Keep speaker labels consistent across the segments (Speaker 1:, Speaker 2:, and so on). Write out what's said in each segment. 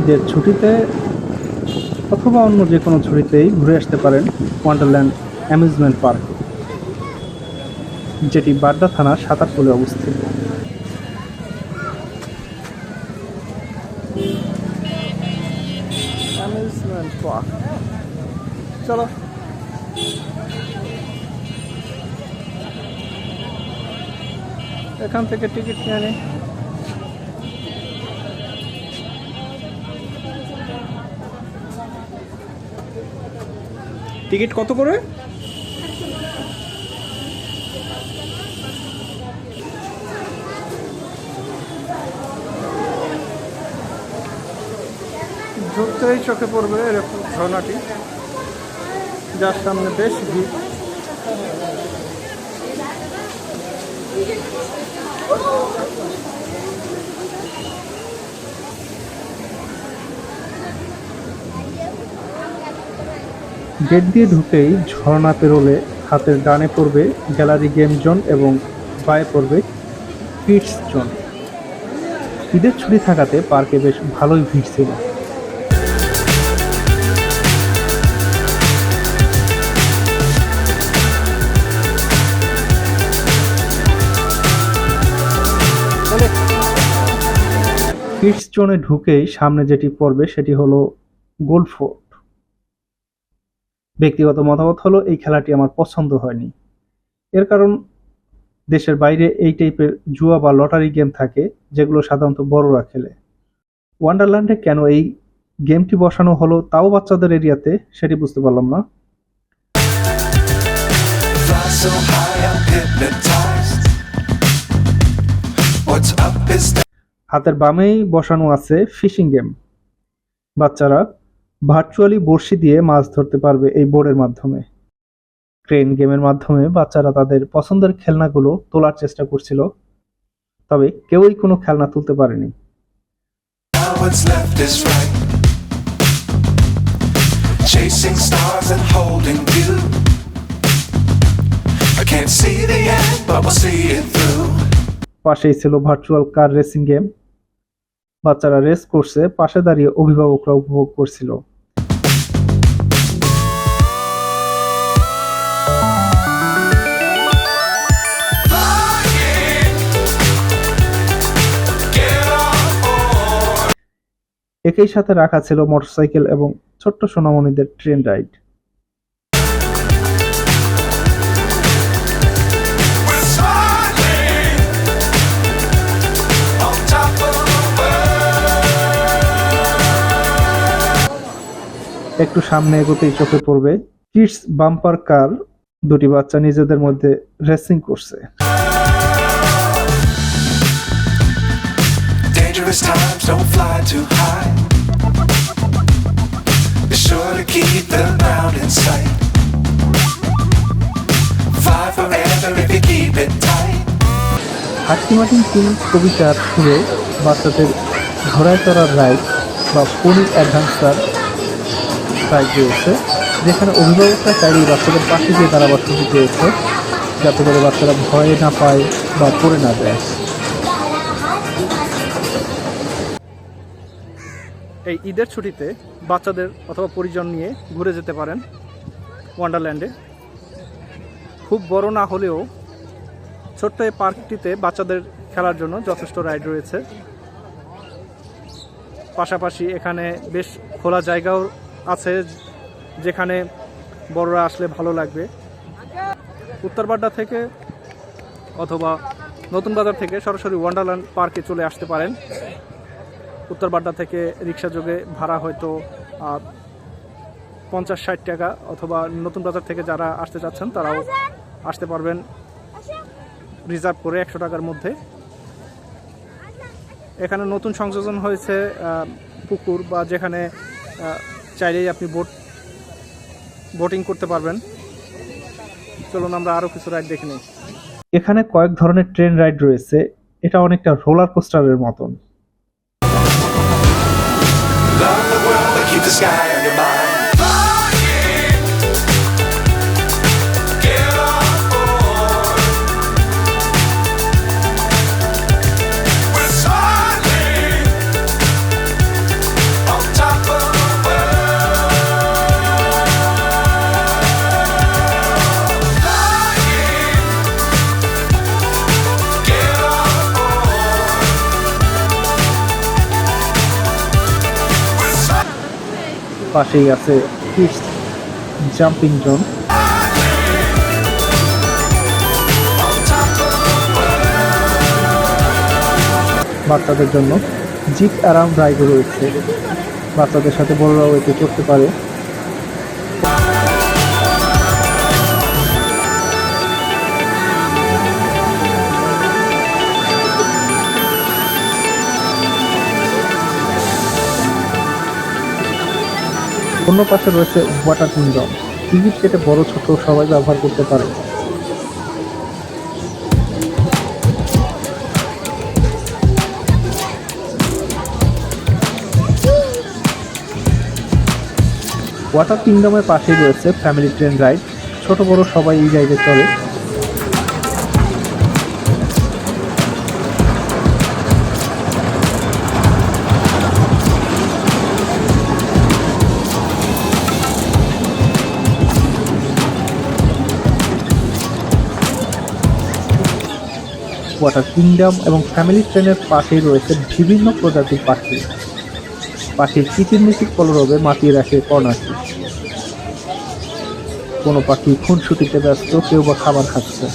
Speaker 1: ঈদের ছুটিতে অথবা অন্য যে কোনো ছুটিতেই ঘুরে আসতে পারেন ওয়ান্ডারল্যান্ড অ্যামিউজমেন্ট পার্ক যেটি বাড্ডা থানার সাতারপুলে অবস্থিত। পার্ক চলো। এখান থেকে টিকিট নিয়ে টিকিট কত করে? ঢুকতেই চোখে পড়বে এরকম ঝর্ণাটি। যার সামনে বেশ ভিড়। গেট দিয়ে ঢুকেই ঝর্ণা পেরোলে হাতের ডানে পড়বে গ্যালারি গেম জোন এবং বায়ে পড়বে কিডস জোন। ঈদের ছুটি থাকাতে পার্কে বেশ ভালোই ভিড় ছিল। কিডস জোনে ঢুকেই সামনে যেটি পড়বে সেটি হলো গোল্ড ফোর্ট ব্যক্তিগত মতামত হলো, এই খেলাটি আমার পছন্দ হয়নি। এর কারণ, দেশের বাইরে এই টাইপের জুয়া বা লটারি গেম থাকে, যেগুলো সাধারণত বড়রা খেলে। ওয়ান্ডারল্যান্ডে কেন এই গেমটি বসানো হলো তাও বাচ্চাদের এরিয়াতে, সেটি বুঝতে পারলাম না. হাতের বামেই বসানো আছে ফিশিং গেম। বাচ্চারা ভার্চুয়ালি বড়শি দিয়ে মাছ ধরতে পারবে এই বোর্ডের মাধ্যমে ক্রেন গেমের মাধ্যমে বাচ্চারা তাদের পছন্দের খেলনাগুলো তোলার চেষ্টা করছিল তবে কেউই কোনো খেলনা তুলতে পারেনি
Speaker 2: Now what's left is right. Chasing stars and holding you. I can't see the end, but we'll see it through.
Speaker 1: পাশেই ছিল ভার্চুয়াল কার রেসিং গেম বাচ্চারা রেস করছে পাশে দাঁড়িয়ে অভিভাবকরা উপভোগ করছিল একই সাথে রাখা ছিল মোটরসাইকেল এবং ছোট্ট সোনামণিদের ট্রেন রাইড. একটু সামনে এগোতেই চোখে পড়বে, কিডস বাম্পার কার, দুটি বাচ্চা নিজেদের মধ্যে রেসিং করছে
Speaker 2: Dangerous times don't fly too high. Be sure to keep the ground in sight. Fly forever if you keep it tight.
Speaker 1: হাট্টিমাটিন কিং কবিতার সুরে বাচ্চাদের ঘোড়ায় চড়ার রাইড বা পনির অ্যাডভেঞ্চার রাইড রয়েছে যেখানে অভিভাবকরা চাইলেই বাচ্চাদের পাশে গিয়ে দাঁড়াবার সুযোগ রয়েছে যাতে করে বাচ্চারা ভয়ে না পায় বা পড়ে না যায় এই ঈদের ছুটিতে বাচ্চাদের অথবা পরিজন নিয়ে ঘুরে যেতে পারেন ওয়ান্ডারল্যান্ডে। খুব বড় না হলেও ছোট্ট এই পার্কটিতে বাচ্চাদের খেলার জন্য যথেষ্ট রাইড রয়েছে। পাশাপাশি এখানে বেশ খোলা জায়গাও আছে যেখানে বড়রা আসলে ভালো লাগবে। উত্তরবাড্ডা থেকে অথবা নতুন বাজার থেকে সরাসরি ওয়ান্ডারল্যান্ড পার্কে চলে আসতে পারেন। উত্তরবাড্ডা থেকে রিক্সা যোগে ভাড়া হয়তো পঞ্চাশ ষাট টাকা অথবা নতুন বাজার থেকে যারা আসতে চাচ্ছেন, তারাও আসতে পারবেন রিজার্ভ করে একশো টাকার মধ্যে। এখানে নতুন সংযোজন হয়েছে পুকুর বা যেখানে চাইলেই আপনি বোট, বোটিং করতে পারবেন। চলুন আমরা আরও কিছু রাইড দেখে নিই। এখানে কয়েক ধরনের ট্রেন রাইড রয়েছে, এটা অনেকটা রোলার কোস্টারের মতন।
Speaker 2: Sky
Speaker 1: পাশেই আছে জাম্পিং জোন বাচ্চাদের জন্য জিপ অ্যারাউন্ড রাইড রয়েছে। বাচ্চাদের সাথে বড়রাও এতে চড়তে পারে। অন্য পাশে রয়েছে ওয়াটার কিংডম টিকিট কেটে বড়, ছোট সবাই ব্যবহার করতে পারে। ওয়াটার কিংডমের পাশেই রয়েছে ফ্যামিলি ট্রেন রাইড ছোট, বড় সবাই এই জায়গায় চলে ওয়াটার কিংডম এবং ফ্যামিলি ট্রেনের পাশেই রয়েছে বিভিন্ন প্রজাতির পাখি। পাখির কিচিরমিচির কলরবে মাতিয়ে রাখে কর্নারটি কোনো পাখি খুনসুটিতে ব্যস্ত, কেউ বা খাবার খাচ্ছে।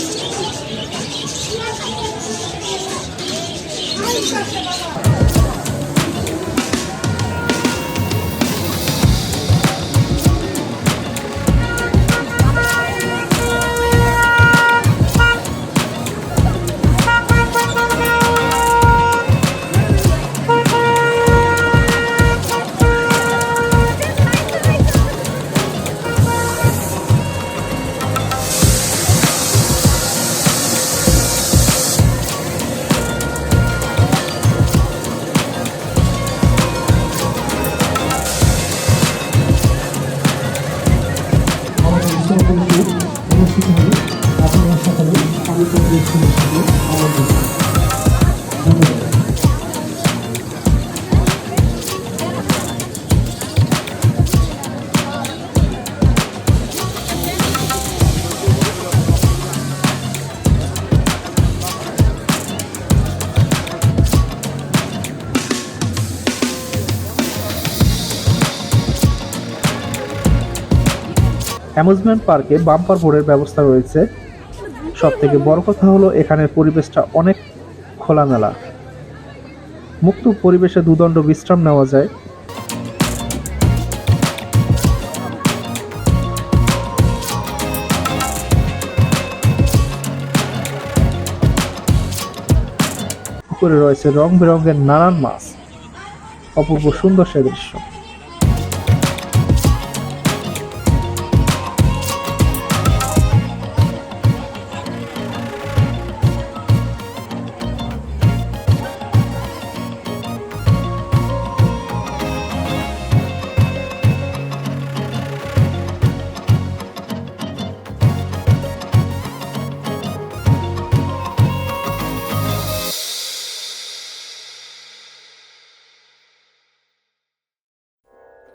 Speaker 3: আমাদের はい、お客様。
Speaker 1: অ্যামিউজমেন্ট পার্কে বাম্পার বোর্ডের ব্যবস্থা রয়েছে। সব থেকে বড় কথা হলো এখানের পরিবেশটা অনেক খোলামেলা। মুক্ত পরিবেশে দুদণ্ড বিশ্রাম নেওয়া যায়। পুকুরে রয়েছে রং বেরঙের নানান মাছ। অপূর্ব সুন্দর সে দৃশ্য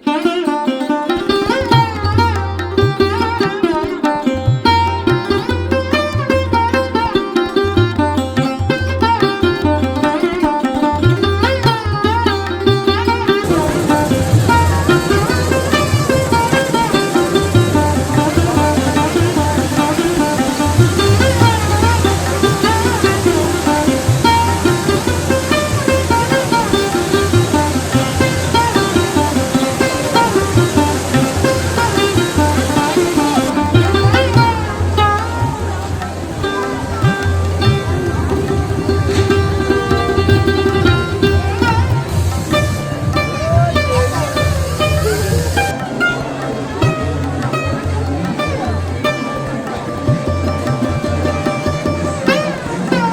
Speaker 1: Thank you.